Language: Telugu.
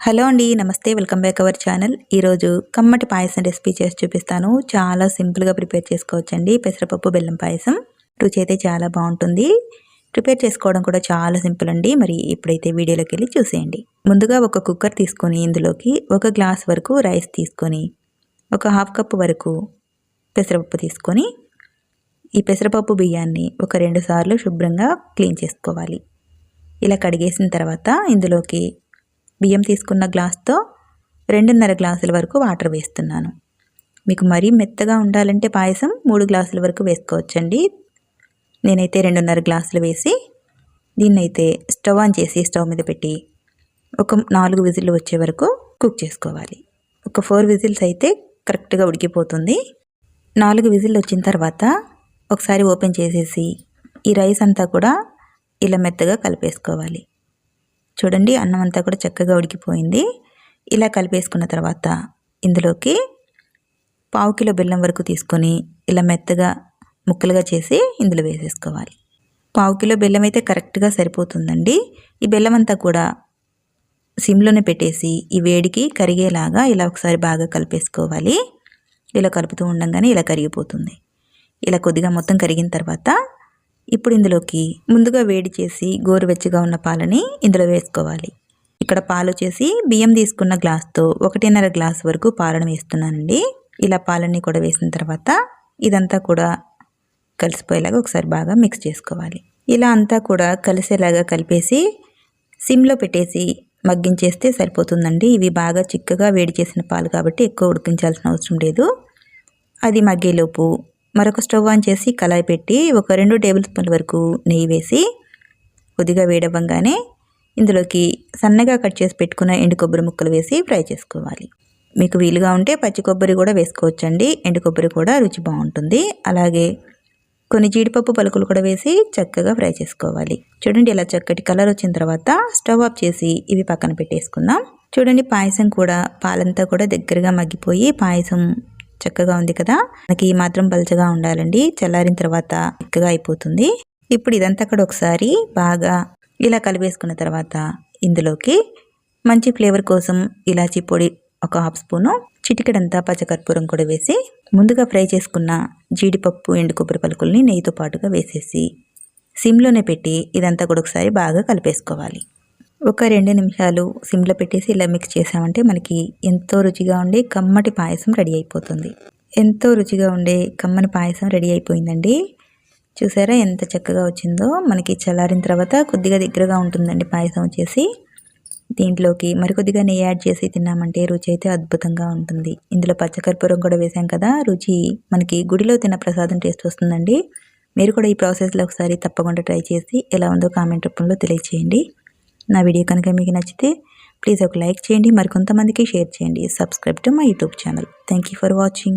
హలో అండి నమస్తే వెల్కమ్ బ్యాక్ అవర్ ఛానల్. ఈరోజు కమ్మటి పాయసం రెసిపీ చేసి చూపిస్తాను. చాలా సింపుల్గా ప్రిపేర్ చేసుకోవచ్చండి. పెసరపప్పు బెల్లం పాయసం. రుచి అయితే చాలా బాగుంటుంది. ప్రిపేర్ చేసుకోవడం కూడా చాలా సింపుల్ అండి. మరి ఇప్పుడైతే వీడియోలోకి వెళ్ళి చూసేయండి. ముందుగా ఒక కుక్కర్ తీసుకొని ఇందులోకి ఒక గ్లాస్ వరకు రైస్ తీసుకొని ఒక హాఫ్ కప్ వరకు పెసరపప్పు తీసుకొని ఈ పెసరపప్పు బియ్యాన్ని ఒక రెండు సార్లు శుభ్రంగా క్లీన్ చేసుకోవాలి. ఇలా కడిగేసిన తర్వాత ఇందులోకి బియ్యం తీసుకున్న గ్లాస్తో రెండున్నర గ్లాసుల వరకు వాటర్ వేస్తున్నాను. మీకు మరీ మెత్తగా ఉండాలంటే పాయసం మూడు గ్లాసుల వరకు వేసుకోవచ్చండి. నేనైతే రెండున్నర గ్లాసులు వేసి దీన్నైతే స్టవ్ ఆన్ చేసి స్టవ్ మీద పెట్టి ఒక నాలుగు విజిల్లు వచ్చే వరకు కుక్ చేసుకోవాలి. ఒక ఫోర్ విజిల్స్ అయితే కరెక్ట్గా ఉడికిపోతుంది. నాలుగు విజిల్లు వచ్చిన తర్వాత ఒకసారి ఓపెన్ చేసేసి ఈ రైస్ అంతా కూడా ఇలా మెత్తగా కలిపేసుకోవాలి. చూడండి అన్నం అంతా కూడా చక్కగా ఉడికిపోయింది. ఇలా కలిపేసుకున్న తర్వాత ఇందులోకి పావు కిలో బెల్లం వరకు తీసుకొని ఇలా మెత్తగా ముక్కలుగా చేసి ఇందులో వేసేసుకోవాలి. పావు కిలో బెల్లం అయితే కరెక్ట్గా సరిపోతుందండి. ఈ బెల్లం అంతా కూడా సిమ్లోనే పెట్టేసి ఈ వేడికి కరిగేలాగా ఇలా ఒకసారి బాగా కలిపేసుకోవాలి. ఇలా కలుపుతూ ఉండగానే ఇలా కరిగిపోతుంది. ఇలా కొద్దిగా మొత్తం కరిగిన తర్వాత ఇప్పుడు ఇందులోకి ముందుగా వేడి చేసి గోరువెచ్చగా ఉన్న పాలని ఇందులో వేసుకోవాలి. ఇక్కడ పాలు చేసి బియ్యం తీసుకున్న గ్లాస్తో ఒకటిన్నర గ్లాస్ వరకు పాలను వేస్తున్నానండి. ఇలా పాలన్నీ కూడా వేసిన తర్వాత ఇదంతా కూడా కలిసిపోయేలాగా ఒకసారి బాగా మిక్స్ చేసుకోవాలి. ఇలా అంతా కూడా కలిసేలాగా కలిపేసి సిమ్లో పెట్టేసి మగ్గించేస్తే సరిపోతుందండి. ఇవి బాగా చిక్కగా వేడి చేసిన పాలు కాబట్టి ఎక్కువ ఉడికించాల్సిన అవసరం లేదు. అది మగ్గేలోపు మరొక స్టవ్ ఆన్ చేసి కళాయి పెట్టి ఒక రెండు టేబుల్ స్పూన్ల వరకు నెయ్యి వేసి కొద్దిగా వేడవ్వంగానే ఇందులోకి సన్నగా కట్ చేసి పెట్టుకున్న ఎండు కొబ్బరి ముక్కలు వేసి ఫ్రై చేసుకోవాలి. మీకు వీలుగా ఉంటే పచ్చి కొబ్బరి కూడా వేసుకోవచ్చండి. ఎండు కొబ్బరి కూడా రుచి బాగుంటుంది. అలాగే కొన్ని జీడిపప్పు పలుకులు కూడా వేసి చక్కగా ఫ్రై చేసుకోవాలి. చూడండి ఇలా చక్కటి కలర్ వచ్చిన తర్వాత స్టవ్ ఆఫ్ చేసి ఇవి పక్కన పెట్టేసుకుందాం. చూడండి పాయసం కూడా పాలంతా కూడా దగ్గరగా మగ్గిపోయి పాయసం చక్కగా ఉంది కదా? మనకి ఈ మాత్రం పలచగా ఉండాలండి. చల్లారిన తర్వాత చిక్కగా అయిపోతుంది. ఇప్పుడు ఇదంతా కూడా ఒకసారి బాగా ఇలా కలిపేసుకున్న తర్వాత ఇందులోకి మంచి ఫ్లేవర్ కోసం ఇలాచీ పొడి ఒక హాఫ్ స్పూను చిటికెడంతా పచ్చకర్పూరం కూడా వేసి ముందుగా ఫ్రై చేసుకున్న జీడిపప్పు ఎండు కొబ్బరి పలుకుల్ని నెయ్యితో పాటుగా వేసేసి సిమ్లోనే పెట్టి ఇదంతా కూడా ఒకసారి బాగా కలిపేసుకోవాలి. ఒక రెండు నిమిషాలు సిమ్లో పెట్టేసి ఇలా మిక్స్ చేసామంటే మనకి ఎంతో రుచిగా ఉండే కమ్మటి పాయసం రెడీ అయిపోతుంది. ఎంతో రుచిగా ఉండే కమ్మని పాయసం రెడీ అయిపోయిందండి. చూసారా ఎంత చక్కగా వచ్చిందో? మనకి చల్లారిన తర్వాత కొద్దిగా దగ్గరగా ఉంటుందండి పాయసం వచ్చేసి. దీంట్లోకి మరికొద్దిగా నెయ్యి యాడ్ చేసి తిన్నామంటే రుచి అయితే అద్భుతంగా ఉంటుంది. ఇందులో పచ్చకర్పూరం కూడా వేసాం కదా రుచి మనకి గుడిలో తిన్న ప్రసాదం టేస్ట్ వస్తుందండి. మీరు కూడా ఈ ప్రాసెస్లో ఒకసారి తప్పకుండా ట్రై చేసి ఎలా ఉందో కామెంట్ రూపంలో తెలియచేయండి. నా వీడియో కనుక మీకు నచ్చితే ప్లీజ్ ఒక లైక్ చేయండి. మరి కొంతమందికి షేర్ చేయండి. Subscribe to my YouTube channel thank you for watching